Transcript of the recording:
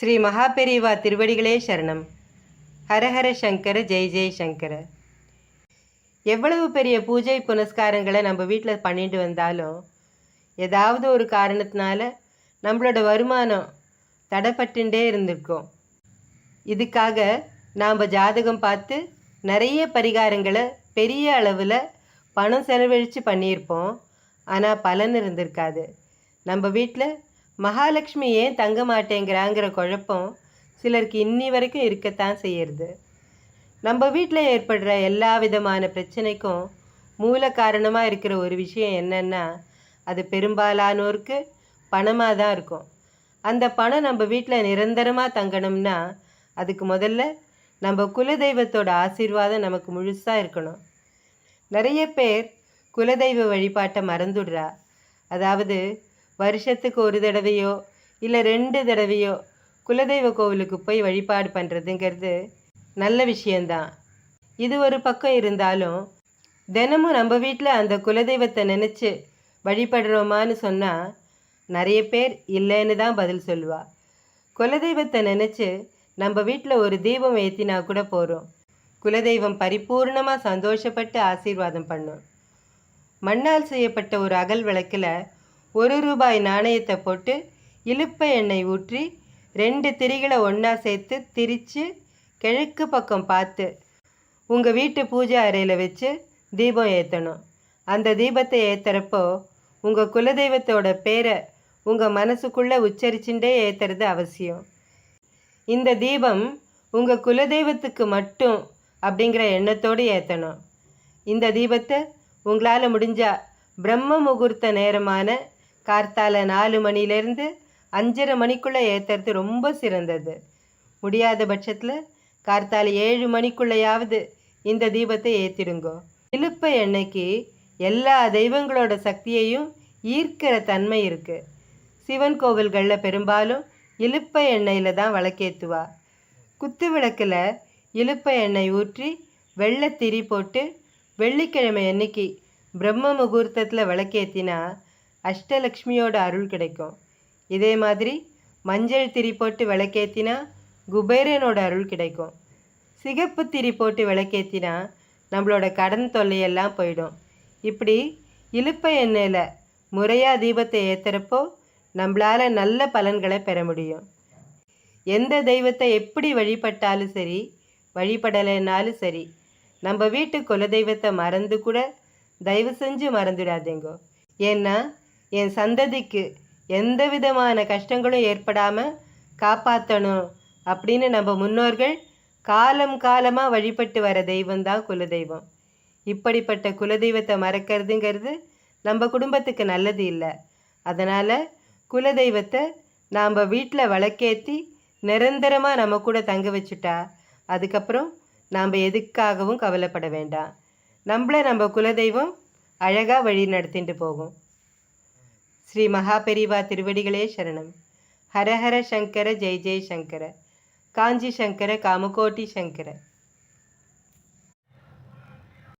ஸ்ரீ மகாபெரிவா திருவடிகளே சரணம். ஹரஹர சங்கர ஜெய் ஜெய் சங்கர. எவ்வளவு பெரிய பூஜை புனஸ்காரங்களை நம்ம வீட்டில் பண்ணிட்டு வந்தாலும் ஏதாவது ஒரு காரணத்தினால நம்மளோட வருமானம் தடைப்பட்டுட்டே இருந்திருக்கும். இதுக்காக நாம் ஜாதகம் பார்த்து நிறைய பரிகாரங்களை பெரிய அளவில் பணம் செலவழித்து பண்ணியிருப்போம். ஆனால் பலன் இருந்திருக்காது. நம்ம வீட்டில் மகாலட்சுமி ஏன் தங்க மாட்டேங்கிறாங்கிற குழப்பம் சிலருக்கு இன்னி வரைக்கும் இருக்கத்தான் செய்யறது. நம்ம வீட்டில் ஏற்படுற எல்லா விதமான பிரச்சனைக்கும் மூல காரணமாக இருக்கிற ஒரு விஷயம் என்னன்னா அது பெரும்பாலானோருக்கு பணமாக தான் இருக்கும். அந்த பணம் நம்ம வீட்டில் நிரந்தரமாக தங்கணும்னா அதுக்கு முதல்ல நம்ம குலதெய்வத்தோட ஆசீர்வாதம் நமக்கு முழுசாக இருக்கணும். நிறைய பேர் குலதெய்வ வழிபாட்டை மறந்துடுறா. அதாவது வருஷத்துக்கு ஒரு தடவையோ இல்லை ரெண்டு தடவையோ குலதெய்வ கோவிலுக்கு போய் வழிபாடு பண்ணுறதுங்கிறது நல்ல விஷயந்தான் இது ஒரு பக்கம் இருந்தாலும் தினமும் நம்ம வீட்டில் அந்த குலதெய்வத்தை நினச்சி வழிபடுறோமான்னு சொன்னால் நிறைய பேர் இல்லைன்னு தான் பதில் சொல்லுவா. குலதெய்வத்தை நினச்சி நம்ம வீட்டில் ஒரு தீபம் ஏற்றினா கூட போகிறோம் குலதெய்வம் பரிபூர்ணமாக சந்தோஷப்பட்டு ஆசீர்வாதம் பண்ணும். மண்ணால் செய்யப்பட்ட ஒரு அகல் விளக்கில் ஒரு ரூபாய் நாணயத்தை போட்டு இலுப்பை எண்ணெய் ஊற்றி ரெண்டு திரிகளை ஒன்றா சேர்த்து திரித்து கிழக்கு பக்கம் பார்த்து உங்கள் வீட்டு பூஜை அறையில் வச்சு தீபம் ஏற்றணும் அந்த தீபத்தை ஏற்றுறப்போ உங்கள் குலதெய்வத்தோட பேரை உங்கள் மனசுக்குள்ளே உச்சரிச்சுட்டே ஏற்றுறது அவசியம். இந்த தீபம் உங்கள் குலதெய்வத்துக்கு மட்டும் அப்படிங்கிற எண்ணத்தோடு ஏற்றணும் இந்த தீபத்தை உங்களால் முடிஞ்சால் பிரம்ம முகூர்த்த நேரமான கார்த்தால நாலு மணிலேருந்து அஞ்சரை மணிக்குள்ளே ஏற்றுறது ரொம்ப சிறந்தது. முடியாத பட்சத்தில் கார்த்தால ஏழு மணிக்குள்ளேயாவது இந்த தீபத்தை ஏற்றிடுங்கோ இழுப்ப எண்ணெய்க்கு எல்லா தெய்வங்களோட சக்தியையும் ஈர்க்கிற தன்மை இருக்குது சிவன் கோவில்களில் பெரும்பாலும் இழுப்ப எண்ணெயில் தான் விளக்கேற்றுவா குத்து விளக்கில் இழுப்ப எண்ணெய் ஊற்றி வெள்ளை திரி போட்டு வெள்ளிக்கிழமை அன்னைக்கு பிரம்ம முகூர்த்தத்தில் விளக்கேற்றினா அஷ்டலக்ஷ்மியோட அருள் கிடைக்கும். இதே மாதிரி மஞ்சள் திரி போட்டு விளக்கேற்றினா குபேரனோட அருள் கிடைக்கும். சிகப்பு திரி போட்டு விளக்கேற்றினா நம்மளோட கடன் தொல்லையெல்லாம் போயிடும். இப்படி இழுப்ப எண்ணெயில் முறையாக தீபத்தை ஏற்றுறப்போ நம்மளால் நல்ல பலன்களை பெற முடியும். எந்த தெய்வத்தை எப்படி வழிபட்டாலும் சரி வழிபடலைனாலும் சரி நம்ம வீட்டு குலதெய்வத்தை மறந்து கூட தயவு செஞ்சு மறந்துடாதீங்கோ. ஏன்னா என் சந்ததிக்கு எந்த விதமான கஷ்டங்களும் ஏற்படாமல் காப்பாற்றணும் அப்படின்னு நம்ம முன்னோர்கள் காலம் காலமாக வழிபட்டு வர தெய்வம் தான் குலதெய்வம். இப்படிப்பட்ட குலதெய்வத்தை மறக்கிறதுங்கிறது நம்ம குடும்பத்துக்கு நல்லது இல்லை. அதனால் குலதெய்வத்தை நாம் வீட்டில் வழக்கேற்றி நிரந்தரமாக நம்ம கூட தங்க வச்சுட்டா அதுக்கப்புறம் நாம் எதுக்காகவும் கவலைப்பட வேண்டாம். நம்மளை நம்ம குலதெய்வம் அழகாக வழி நடத்திட்டு போகும். ஸ்ரீ மகாபெரிவா திருவடிகளே சரணம். ஹரஹர சங்கர ஜெய் ஜெய் சங்கர. காஞ்சி சங்கர காமகோட்டி சங்கர.